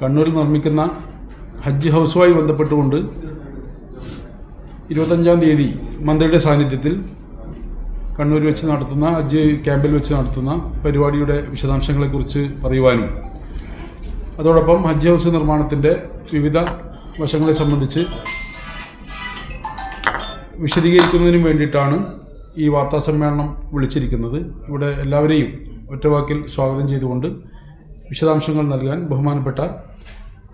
കണ്ണൂരിൽ നിർമ്മിക്കുന്ന ഹജ്ജ് ഹൗസുമായി ബന്ധപ്പെട്ടുകൊണ്ട് ഇരുപത്തഞ്ചാം തീയതി മന്ത്രിയുടെ സാന്നിധ്യത്തിൽ കണ്ണൂരിൽ വെച്ച് നടത്തുന്ന ഹജ്ജ് ക്യാമ്പിൽ വെച്ച് നടത്തുന്ന പരിപാടിയുടെ വിശദാംശങ്ങളെക്കുറിച്ച് പറയുവാനും. അതോടൊപ്പം ഹജ്ജ് ഹൗസ് നിർമ്മാണത്തിന്റെ വിവിധ വശങ്ങളെ സംബന്ധിച്ച് വിശദീകരിക്കുന്നതിനും വേണ്ടിയിട്ടാണ് ഈ വാർത്താ സമ്മേളനം വിളിച്ചിരിക്കുന്നത്. ഇവിടെ എല്ലാവരെയും ഒറ്റവാക്കിൽ സ്വാഗതം ചെയ്തുകൊണ്ട് വിശദാംശങ്ങൾ നൽകാൻ ബഹുമാനപ്പെട്ട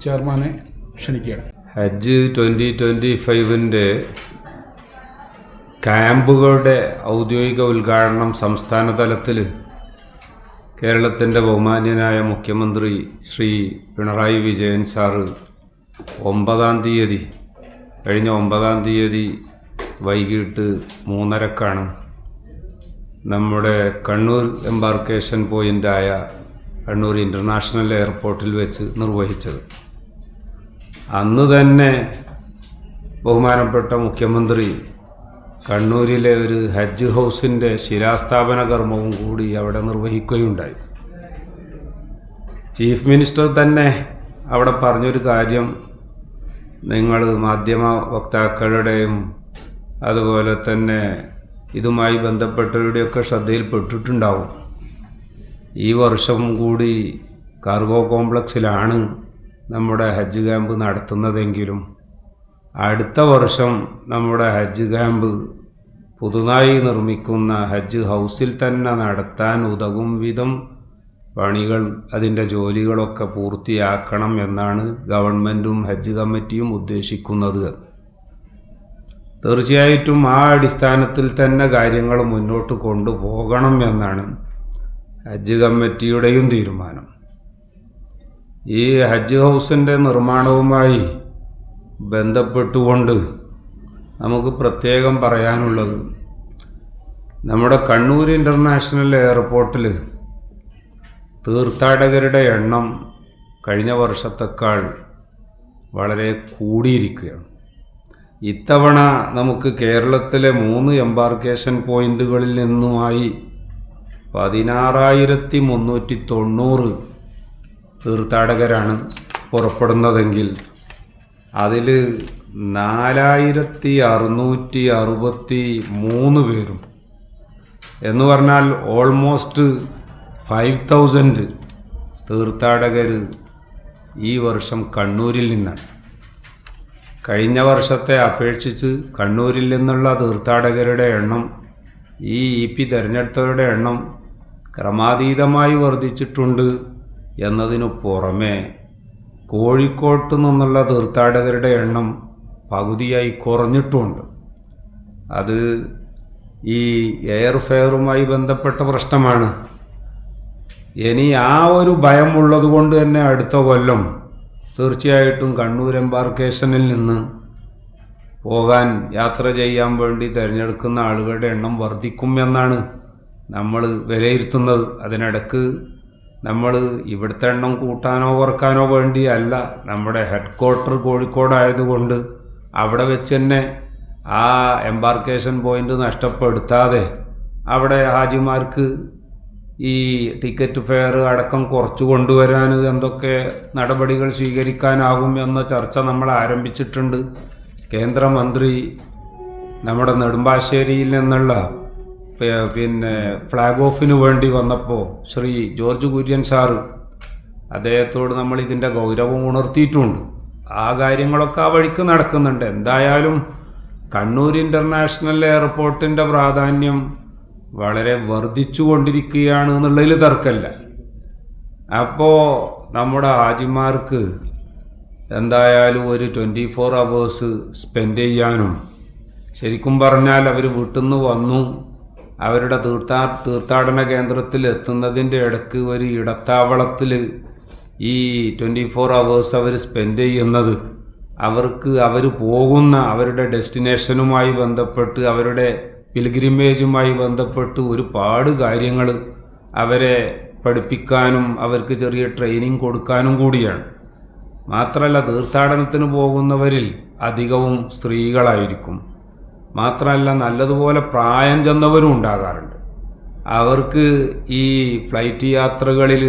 ചെയർമാനെ ക്ഷണിക്കുകയാണ്. ഹജ്ജ് ട്വന്റി ട്വന്റി ഫൈവിന്റെ ക്യാമ്പുകളുടെ ഔദ്യോഗിക ഉദ്ഘാടനം സംസ്ഥാന തലത്തിൽ കേരളത്തിന്റെ ബഹുമാന്യനായ മുഖ്യമന്ത്രി ശ്രീ പിണറായി വിജയൻ സാറ് ഒമ്പതാം തീയതി കഴിഞ്ഞ ഒമ്പതാം തീയതി വൈകിട്ട് മൂന്നരക്കാണ് നമ്മുടെ കണ്ണൂർ എംബാർക്കേഷൻ പോയിന്റായ കണ്ണൂർ ഇന്റർനാഷണൽ എയർപോർട്ടിൽ വെച്ച് നിർവഹിച്ചത്. അന്ന് തന്നെ ബഹുമാനപ്പെട്ട മുഖ്യമന്ത്രി കണ്ണൂരിലെ ഒരു ഹജ്ജ് ഹൗസിന്റെ ശിലാസ്ഥാപന കർമ്മവും കൂടി അവിടെ നിർവഹിക്കുകയുണ്ടായി. ചീഫ് മിനിസ്റ്റർ തന്നെ അവിടെ പറഞ്ഞൊരു കാര്യം നിങ്ങൾ മാധ്യമ വക്താക്കളുടെയും അതുപോലെ തന്നെ ഇതുമായി ബന്ധപ്പെട്ടവരുടെയൊക്കെ ശ്രദ്ധയിൽപ്പെട്ടിട്ടുണ്ടാവും. ഈ വർഷം കൂടി കാർഗോ കോംപ്ലക്സിലാണ് നമ്മുടെ ഹജ്ജ് ക്യാമ്പ് നടത്തുന്നതെങ്കിലും അടുത്ത വർഷം നമ്മുടെ ഹജ്ജ് ക്യാമ്പ് പുതുതായി നിർമ്മിക്കുന്ന ഹജ്ജ് ഹൗസിൽ തന്നെ നടത്താൻ ഉതകും വിധം പണികൾ അതിന്റെ ജോലികളൊക്കെ പൂർത്തിയാക്കണം എന്നാണ് ഗവൺമെന്റും ഹജ്ജ് കമ്മിറ്റിയും ഉദ്ദേശിക്കുന്നത്. തീർച്ചയായിട്ടും ആ അടിസ്ഥാനത്തിൽ തന്നെ കാര്യങ്ങൾ മുന്നോട്ട് കൊണ്ടുപോകണം എന്നാണ് ഹജ്ജ് കമ്മിറ്റിയുടെയും തീരുമാനം. ഈ ഹജ്ജ് ഹൗസിന്റെ നിർമ്മാണവുമായി ബന്ധപ്പെട്ടുകൊണ്ട് നമുക്ക് പ്രത്യേകം പറയാനുള്ളത് നമ്മുടെ കണ്ണൂർ ഇന്റർനാഷണൽ എയർപോർട്ടിൽ തീർത്ഥാടകരുടെ എണ്ണം കഴിഞ്ഞ വർഷത്തേക്കാൾ വളരെ കൂടിയിരിക്കുകയാണ്. ഇത്തവണ നമുക്ക് കേരളത്തിലെ മൂന്ന് എംബാർക്കേഷൻ പോയിന്റുകളിൽ നിന്നുമായി പതിനാറായിരത്തി മുന്നൂറ്റി തൊണ്ണൂറ് തീർത്ഥാടകരാണ് പുറപ്പെടുന്നതെങ്കിൽ അതിൽ നാലായിരത്തി അറുന്നൂറ്റി അറുപത്തി മൂന്ന് പേരും. എന്ന് പറഞ്ഞാൽ ഓൾമോസ്റ്റ് ഫൈവ് തൗസൻഡ് തീർത്ഥാടകർ ഈ വർഷം കണ്ണൂരിൽ നിന്നാണ്. കഴിഞ്ഞ വർഷത്തെ അപേക്ഷിച്ച് കണ്ണൂരിൽ നിന്നുള്ള തീർത്ഥാടകരുടെ എണ്ണം ഈ ഇ പി തിരഞ്ഞെടുത്തവരുടെ എണ്ണം ക്രമാതീതമായി വർദ്ധിച്ചിട്ടുണ്ട്. എന്നതിനു പുറമെ കോഴിക്കോട്ട് നിന്നുള്ള തീർത്ഥാടകരുടെ എണ്ണം പകുതിയായി കുറഞ്ഞിട്ടുമുണ്ട് അത് ഈ എയർ ഫെയറുമായി ബന്ധപ്പെട്ട പ്രശ്നമാണ്. ഇനി ആ ഒരു ഭയം ഉള്ളത് കൊണ്ട് തന്നെ അടുത്ത കൊല്ലം തീർച്ചയായിട്ടും കണ്ണൂർ എംബാർക്കേഷനിൽ നിന്ന് പോകാൻ യാത്ര ചെയ്യാൻ വേണ്ടി തിരഞ്ഞെടുക്കുന്ന ആളുകളുടെ എണ്ണം വർദ്ധിക്കും എന്നാണ് നമ്മൾ വിലയിരുത്തുന്നത്. അതിനിടക്ക് നമ്മൾ ഇവിടുത്തെ എണ്ണം കൂട്ടാനോ കുറക്കാനോ വേണ്ടിയല്ല. നമ്മുടെ ഹെഡ് ക്വാർട്ടർ കോഴിക്കോടായതുകൊണ്ട് അവിടെ വെച്ച് തന്നെ ആ എംബാർക്കേഷൻ പോയിന്റ് നഷ്ടപ്പെടുത്താതെ അവിടെ ഹാജിമാർക്ക് ഈ ടിക്കറ്റ് ഫെയർ അടക്കം കുറച്ചു കൊണ്ടുവരാൻ എന്തൊക്കെ നടപടികൾ സ്വീകരിക്കാനാകും എന്ന ചർച്ച നമ്മൾ ആരംഭിച്ചിട്ടുണ്ട്. കേന്ദ്രമന്ത്രി നമ്മുടെ നെടുമ്പാശ്ശേരിയിൽ നിന്നുള്ള പിന്നെ ഫ്ലാഗ് ഓഫിന് വേണ്ടി വന്നപ്പോൾ ശ്രീ ജോർജ് കുര്യൻ സാറ് അദ്ദേഹത്തോട് നമ്മൾ ഇതിന്റെ ഗൗരവം ഉണർത്തിയിട്ടുണ്ട്. ആ കാര്യങ്ങളൊക്കെ ആ വഴിക്ക് നടക്കുന്നുണ്ട്. എന്തായാലും കണ്ണൂർ ഇന്റർനാഷണൽ എയർപോർട്ടിന്റെ പ്രാധാന്യം വളരെ വർദ്ധിച്ചു കൊണ്ടിരിക്കുകയാണ് എന്നുള്ളതിൽ തർക്കമല്ല. അപ്പോൾ നമ്മുടെ ഹാജിമാർക്ക് എന്തായാലും ഒരു ട്വന്റി ഫോർ അവേഴ്സ് സ്പെൻഡ് ചെയ്യാനും ശരിക്കും പറഞ്ഞാൽ അവർ വീട്ടിൽ നിന്ന് വന്നു. അവരുടെ തീർത്ഥാ തീർത്ഥാടന കേന്ദ്രത്തിൽ എത്തുന്നതിന്റെ ഇടയ്ക്ക് ഒരു ഇടത്താവളത്തിൽ ഈ ട്വന്റി ഫോർ അവേഴ്സ് അവർ സ്പെൻഡ് ചെയ്യുന്നത്. അവർക്ക് അവർ പോകുന്ന അവരുടെ ഡെസ്റ്റിനേഷനുമായി ബന്ധപ്പെട്ട് അവരുടെ പിൽഗ്രിമേജുമായി ബന്ധപ്പെട്ട് ഒരുപാട് കാര്യങ്ങൾ അവരെ പഠിപ്പിക്കാനും അവർക്ക് ചെറിയ ട്രെയിനിങ് കൊടുക്കാനും കൂടിയാണ്. മാത്രമല്ല തീർത്ഥാടനത്തിന് പോകുന്നവരിൽ അധികവും സ്ത്രീകളായിരിക്കും. മാത്രമല്ല നല്ലതുപോലെ പ്രായം ചെന്നവരും ഉണ്ടാകാറുണ്ട്. അവർക്ക് ഈ ഫ്ലൈറ്റ് യാത്രകളിൽ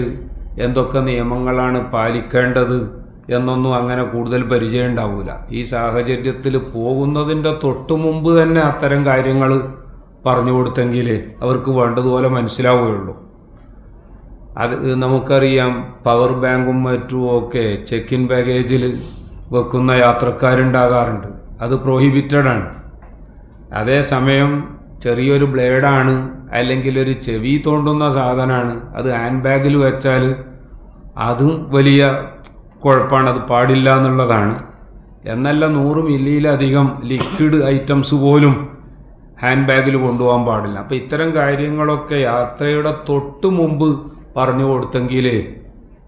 എന്തൊക്കെ നിയമങ്ങളാണ് പാലിക്കേണ്ടത് എന്നൊന്നും അങ്ങനെ കൂടുതൽ പരിചയം ഉണ്ടാവില്ല ഈ സാഹചര്യത്തിൽ പോകുന്നതിന്റെ തൊട്ടു മുമ്പ് തന്നെ അത്തരം കാര്യങ്ങൾ പറഞ്ഞു കൊടുത്തെങ്കിൽ അവർക്ക് വേണ്ടതുപോലെ മനസ്സിലാവുകയുള്ളൂ. അത് നമുക്കറിയാം പവർ ബാങ്കും മറ്റും ഒക്കെ ചെക്ക് ഇൻ ബാഗേജിൽ വെക്കുന്ന യാത്രക്കാരുണ്ടാകാറുണ്ട്. അത് പ്രോഹിബിറ്റഡ് ആണ്. അതേസമയം ചെറിയൊരു ബ്ലേഡാണ് അല്ലെങ്കിൽ ഒരു ചെവി തോണ്ടുന്ന സാധനമാണ് അത് ഹാൻഡ് ബാഗിൽ വെച്ചാൽ അതും വലിയ കുഴപ്പമാണ് അത് പാടില്ല എന്നുള്ളതാണ്. എന്നല്ല നൂറ് മില്ലിയിലധികം ലിക്വിഡ് ഐറ്റംസ് പോലും ഹാൻഡ് ബാഗിൽ കൊണ്ടുപോകാൻ പാടില്ല. അപ്പോൾ ഇത്തരം കാര്യങ്ങളൊക്കെ യാത്രയുടെ തൊട്ട് മുമ്പ് പറഞ്ഞു കൊടുത്തെങ്കിൽ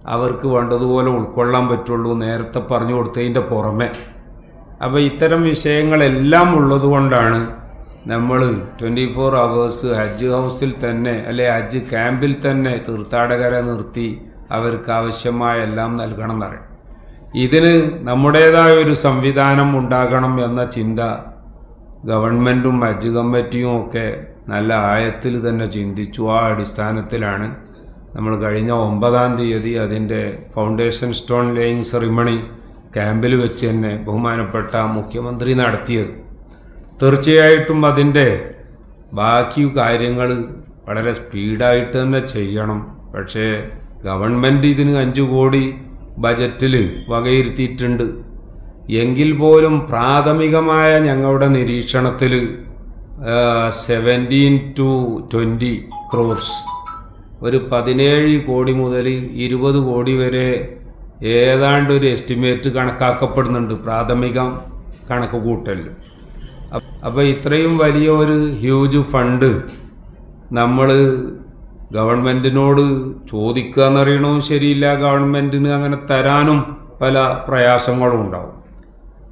അവർക്ക് വേണ്ടതുപോലെ ഉൾക്കൊള്ളാൻ പറ്റുള്ളൂ നേരത്തെ പറഞ്ഞു കൊടുത്തതിന്റെ പുറമെ. അപ്പോൾ ഇത്തരം വിഷയങ്ങളെല്ലാം ഉള്ളതുകൊണ്ടാണ് നമ്മൾ ട്വന്റി ഫോർ അവേഴ്സ് ഹജ്ജ് ഹൗസിൽ തന്നെ അല്ലെ ഹജ്ജ് ക്യാമ്പിൽ തന്നെ തീർത്ഥാടകരെ നിർത്തി അവർക്ക് ആവശ്യമായ എല്ലാം നൽകണം എന്നറിയാം ഇതിന് നമ്മുടേതായ ഒരു സംവിധാനം ഉണ്ടാകണം എന്ന ചിന്ത ഗവൺമെന്റും ഹജ്ജ് കമ്മിറ്റിയും ഒക്കെ നല്ല ആയത്തിൽ തന്നെ ചിന്തിച്ചു. ആ അടിസ്ഥാനത്തിലാണ് നമ്മൾ കഴിഞ്ഞ ഒമ്പതാം തീയതി അതിന്റെ ഫൗണ്ടേഷൻ സ്റ്റോൺ ലേയിങ് സെറിമണി ക്യാമ്പിൽ വെച്ച് തന്നെ ബഹുമാനപ്പെട്ട മുഖ്യമന്ത്രി നടത്തിയത്. തീർച്ചയായിട്ടും അതിന്റെ ബാക്കി കാര്യങ്ങൾ വളരെ സ്പീഡായിട്ട് തന്നെ ചെയ്യണം. പക്ഷേ ഗവൺമെന്റ് ഇതിന് അഞ്ച് കോടി ബജറ്റിൽ വകയിരുത്തിയിട്ടുണ്ട്. എങ്കിൽ പോലും പ്രാഥമികമായ ഞങ്ങളുടെ നിരീക്ഷണത്തിൽ സെവന്റീൻ ടു ട്വന്റി ക്രോർസ് ഒരു പതിനേഴ് കോടി മുതൽ ഇരുപത് കോടി വരെ ഏതാണ്ട് ഒരു എസ്റ്റിമേറ്റ് കണക്കാക്കപ്പെടുന്നുണ്ട്. പ്രാഥമിക കണക്ക് കൂട്ടലിൽ അപ്പോൾ ഇത്രയും വലിയ ഒരു ഹ്യൂജ് ഫണ്ട് നമ്മൾ ഗവൺമെന്റിനോട് ചോദിക്കുക എന്നറിയണവും ശരിയില്ല. ഗവൺമെന്റിന് അങ്ങനെ തരാനും പല പ്രയാസങ്ങളും ഉണ്ടാവും.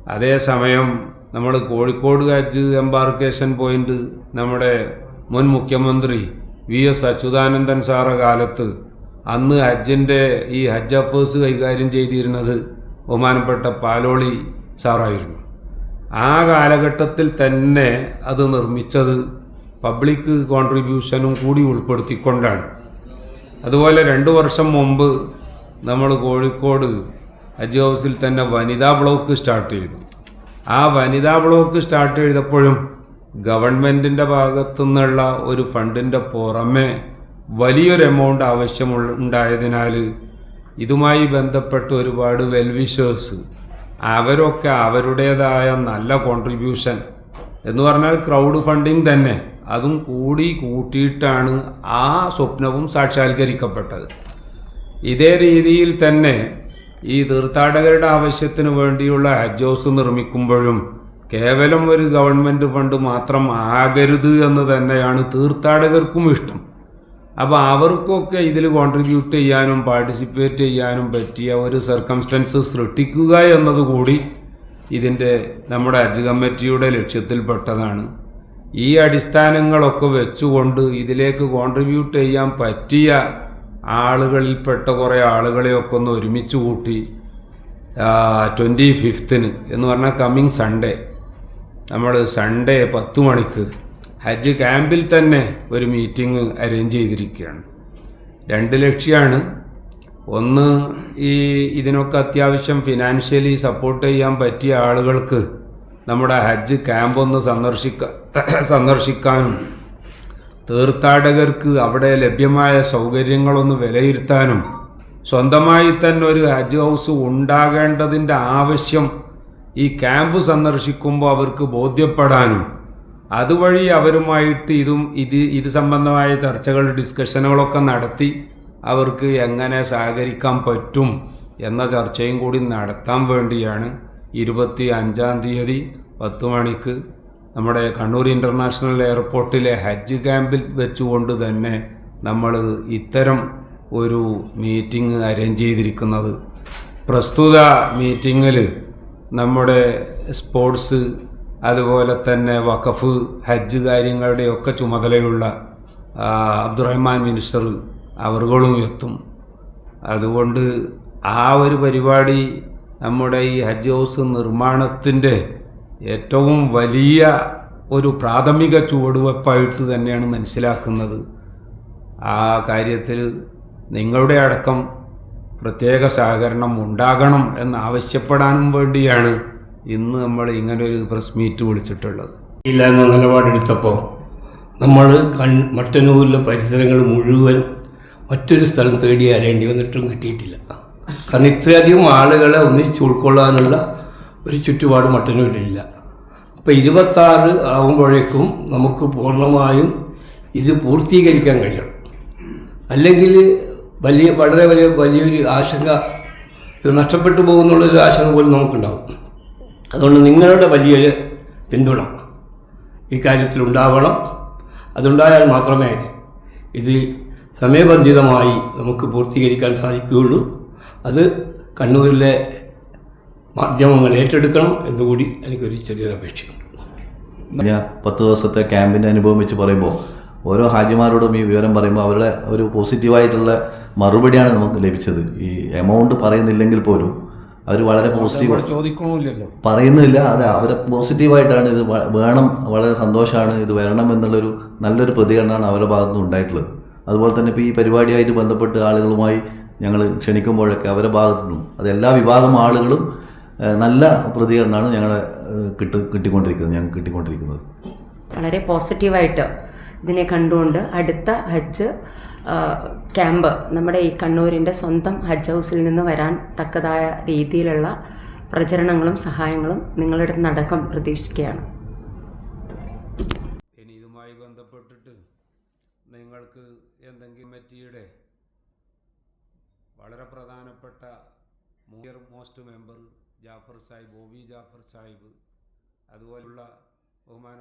അതേസമയം നമ്മൾ കോഴിക്കോട് ഹജ്ജ് എംബാർക്കേഷൻ പോയിന്റ് നമ്മുടെ മുൻ മുഖ്യമന്ത്രി വി എസ് അച്യുതാനന്ദൻ സാറ കാലത്ത് അന്ന് ഹജ്ജിന്റെ ഈ ഹജ്ജ് അഫേഴ്സ് കൈകാര്യം ചെയ്തിരുന്നത് ബഹുമാനപ്പെട്ട പാലോളി സാറായിരുന്നു. ആ കാലഘട്ടത്തിൽ തന്നെ അത് നിർമ്മിച്ചത് പബ്ലിക് കോൺട്രിബ്യൂഷനും കൂടി ഉൾപ്പെടുത്തിക്കൊണ്ടാണ്. അതുപോലെ രണ്ട് വർഷം മുമ്പ് നമ്മൾ കോഴിക്കോട് ഹജ്ജ് ഹൗസിൽ തന്നെ വനിതാ ബ്ലോക്ക് സ്റ്റാർട്ട് ചെയ്തു. ആ വനിതാ ബ്ലോക്ക് സ്റ്റാർട്ട് ചെയ്തപ്പോഴും ഗവൺമെന്റിന്റെ ഭാഗത്തു നിന്നുള്ള ഒരു ഫണ്ടിന്റെ പുറമെ വലിയൊരു എമൗണ്ട് ആവശ്യമുള്ള ഉണ്ടായതിനാൽ ഇതുമായി ബന്ധപ്പെട്ട് ഒരുപാട് വെൽവിഷേഴ്സ് അവരൊക്കെ അവരുടേതായ നല്ല കോൺട്രിബ്യൂഷൻ എന്ന് പറഞ്ഞാൽ ക്രൗഡ് ഫണ്ടിങ് തന്നെ. അതും കൂടി കൂട്ടിയിട്ടാണ് ആ സ്വപ്നവും സാക്ഷാത്കരിക്കപ്പെട്ടത്. ഇതേ രീതിയിൽ തന്നെ ഈ തീർത്ഥാടകരുടെ ആവശ്യത്തിന് വേണ്ടിയുള്ള ഹജ്ജ് ഹൗസ് നിർമ്മിക്കുമ്പോഴും കേവലം ഒരു ഗവൺമെന്റ് ഫണ്ട് മാത്രം ആകരുത് എന്ന് തന്നെയാണ് തീർത്ഥാടകർക്കും ഇഷ്ടം. അപ്പോൾ അവർക്കൊക്കെ ഇതിൽ കോൺട്രിബ്യൂട്ട് ചെയ്യാനും പാർട്ടിസിപ്പേറ്റ് ചെയ്യാനും പറ്റിയ ഒരു സർക്കംസ്റ്റൻസ് സൃഷ്ടിക്കുക എന്നതുകൂടി ഇതിന്റെ നമ്മുടെ ഹജ്ജ് കമ്മിറ്റിയുടെ ലക്ഷ്യത്തിൽപ്പെട്ടതാണ്. ഈ അടിസ്ഥാനങ്ങളൊക്കെ വെച്ചുകൊണ്ട് ഇതിലേക്ക് കോൺട്രിബ്യൂട്ട് ചെയ്യാൻ പറ്റിയ ആളുകളിൽപ്പെട്ട കുറേ ആളുകളെയൊക്കെ ഒന്ന് ഒരുമിച്ച് കൂട്ടി ട്വന്റി ഫിഫ്ത്തിന് എന്ന് പറഞ്ഞാൽ കമ്മിങ് സൺഡേ നമ്മൾ സൺഡേ പത്ത് മണിക്ക് ഹജ്ജ് ക്യാമ്പിൽ തന്നെ ഒരു മീറ്റിംഗ് അറേഞ്ച് ചെയ്തിരിക്കുകയാണ്. രണ്ട് ലക്ഷ്യമാണ് ഒന്ന് ഈ ഇതിനൊക്കെ അത്യാവശ്യം ഫിനാൻഷ്യലി സപ്പോർട്ട് ചെയ്യാൻ പറ്റിയ ആളുകൾക്ക് നമ്മുടെ ഹജ്ജ് ക്യാമ്പ് ഒന്ന് സന്ദർശിക്ക സന്ദർശിക്കാനും തീർത്ഥാടകർക്ക് അവിടെ ലഭ്യമായ സൗകര്യങ്ങളൊന്ന് വിലയിരുത്താനും സ്വന്തമായി തന്നെ ഒരു ഹജ്ജ് ഹൗസ് ഉണ്ടാകേണ്ടതിന്റെ ആവശ്യം ഈ ക്യാമ്പ് സന്ദർശിക്കുമ്പോൾ അവർക്ക് ബോധ്യപ്പെടാനും അതുവഴി അവരുമായിട്ട് ഇതും ഇത് ഇത് സംബന്ധമായ ചർച്ചകൾ ഡിസ്കഷനുകളൊക്കെ നടത്തി അവർക്ക് എങ്ങനെ സഹകരിക്കാൻ പറ്റും എന്ന ചർച്ചയും കൂടി നടത്താൻ വേണ്ടിയാണ് ഇരുപത്തി അഞ്ചാം തീയതി പത്ത് മണിക്ക് നമ്മുടെ കണ്ണൂർ ഇന്റർനാഷണൽ എയർപോർട്ടിലെ ഹജ്ജ് ക്യാമ്പിൽ വെച്ചുകൊണ്ട് തന്നെ നമ്മൾ ഇത്തരം ഒരു മീറ്റിംഗ് അറേഞ്ച് ചെയ്തിരിക്കുന്നത്. പ്രസ്തുത മീറ്റിങ്ങിൽ നമ്മുടെ സ്പോർട്സ് അതുപോലെ തന്നെ വഖഫ് ഹജ്ജ് കാര്യങ്ങളുടെയൊക്കെ ചുമതലയുള്ള അബ്ദുറഹ്മാൻ മിനിസ്റ്റർ അവർകളും എത്തും. അതുകൊണ്ട് ആ ഒരു പരിപാടി നമ്മുടെ ഈ ഹജ്ജ് ഹൗസ് നിർമ്മാണത്തിന്റെ ഏറ്റവും വലിയ ഒരു പ്രാഥമിക ചുവടുവെപ്പായിട്ട് തന്നെയാണ് മനസ്സിലാക്കുന്നത്. ആ കാര്യത്തിൽ നിങ്ങളുടെ അടക്കം പ്രത്യേക സഹകരണം ഉണ്ടാകണം എന്നാവശ്യപ്പെടാനും വേണ്ടിയാണ് ഇന്ന് നമ്മൾ ഇങ്ങനെ ഒരു പ്രസ് മീറ്റ് വിളിച്ചിട്ടുള്ളത്. ഇല്ല എന്ന നിലപാടെടുത്തപ്പോൾ നമ്മൾ കൺ മട്ടന്നൂരിലെ പരിസരങ്ങൾ മുഴുവൻ മറ്റൊരു സ്ഥലം തേടി അരേണ്ടി വന്നിട്ടും കിട്ടിയിട്ടില്ല. കാരണം ഇത്രയധികം ആളുകളെ ഒന്നിച്ച് ഉൾക്കൊള്ളാനുള്ള ഒരു ചുറ്റുപാട് മട്ടന്നൂരിലില്ല. അപ്പോൾ ഇരുപത്താറ് ആകുമ്പോഴേക്കും നമുക്ക് പൂർണമായും ഇത് പൂർത്തീകരിക്കാൻ കഴിയണം. അല്ലെങ്കിൽ വലിയ വളരെ വലിയ വലിയൊരു ആശങ്ക ഇത് നഷ്ടപ്പെട്ടു പോകുന്നുള്ളൊരു ആശങ്ക പോലും നമുക്കുണ്ടാവും. അതുകൊണ്ട് നിങ്ങളുടെ വലിയൊരു പിന്തുണ ഇക്കാര്യത്തിൽ ഉണ്ടാവണം. അതുണ്ടായാൽ മാത്രമേ ഇത് സമയബന്ധിതമായി നമുക്ക് പൂർത്തീകരിക്കാൻ സാധിക്കുകയുള്ളൂ. അത് കണ്ണൂരിലെ മാധ്യമങ്ങൾ ഏറ്റെടുക്കണം എന്നുകൂടി എനിക്കൊരു ചെറിയൊരു അപേക്ഷയുണ്ട്. ഞാൻ പത്ത് ദിവസത്തെ ക്യാമ്പിന്റെ അനുഭവം വെച്ച് പറയുമ്പോൾ ഓരോ ഹാജിമാരോടും ഈ വിവരം പറയുമ്പോൾ അവരുടെ ഒരു പോസിറ്റീവായിട്ടുള്ള മറുപടിയാണ് നമുക്ക് ലഭിച്ചത്. ഈ എമൗണ്ട് പറയുന്നില്ലെങ്കിൽ പോലും അവർ വളരെ പോസിറ്റീവ് ചോദിക്കണമില്ലല്ലോ. പറയുന്നില്ല. അതെ അവരെ പോസിറ്റീവായിട്ടാണ് ഇത് വേണം വളരെ സന്തോഷമാണ് ഇത് വരണം എന്നുള്ളൊരു നല്ലൊരു പ്രതികരണമാണ് അവരുടെ ഭാഗത്തുനിന്ന് ഉണ്ടായിട്ടുള്ളത്. അതുപോലെ തന്നെ ഇപ്പോൾ ഈ പരിപാടിയായിട്ട് ബന്ധപ്പെട്ട് ആളുകളുമായി ഞങ്ങൾ ക്ഷണിക്കുമ്പോഴൊക്കെ അവരുടെ ഭാഗത്തുനിന്നും അത് എല്ലാ വിഭാഗം ആളുകളും നല്ല പ്രതികരണമാണ് ഞങ്ങളെ കിട്ടി കിട്ടിക്കൊണ്ടിരിക്കുന്നത് ഞങ്ങൾക്ക് കിട്ടിക്കൊണ്ടിരിക്കുന്നത്. വളരെ പോസിറ്റീവായിട്ട് ഇതിനെ കണ്ടുകൊണ്ട് അടുത്ത ഹജ്ജ് ക്യാമ്പ് നമ്മുടെ ഈ കണ്ണൂരിന്റെ സ്വന്തം ഹജ്ജ് ഹൗസിൽ നിന്ന് വരാൻ തക്കതായ രീതിയിലുള്ള പ്രചരണങ്ങളും സഹായങ്ങളും നിങ്ങളുടെ നടക്കം പ്രതീക്ഷിക്കുകയാണ്. ഇനി ഇതുമായി ബന്ധപ്പെട്ടിട്ട് നിങ്ങൾക്ക് എന്തെങ്കിലും കമ്മിറ്റിയുടെ വളരെ പ്രധാനപ്പെട്ട മൂയർ most member Jafar Sahib O V Jafar Sahib അതുപോലുള്ള ബഹുമാന